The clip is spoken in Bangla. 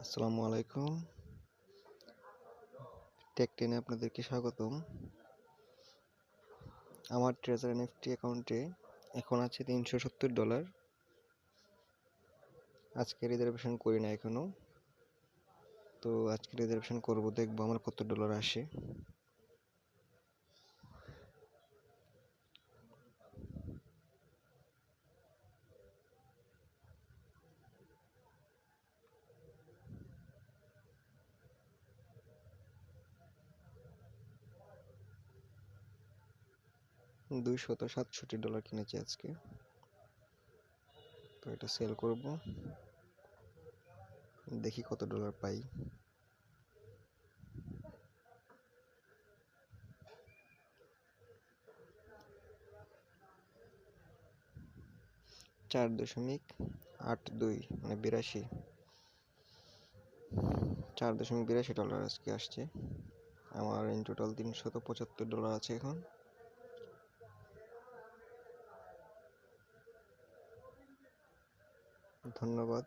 আসসালামু আলাইকুম। টেক টেনে আপনাদেরকে স্বাগতম। আমার ট্রেজার এনএফটি অ্যাকাউন্টে এখন আছে তিনশো সত্তর ডলার আজকে রিজার্ভেশন করি না এখনও তো আজকে রিজার্ভেশন করব, দেখব আমার কত ডলার আসে। দুইশত সাতষট্টি ডলার কিনেছি আজকে। তো এটা সেল করব। দেখি কত ডলার পাই। চার দশমিক আট দুই মানে বিরাশি। চার দশমিক বিরাশি ডলার আজকে আসছে। আমার ইন টোটাল তিনশত পঁচাত্তর ডলার আছে এখন। ধন্যবাদ।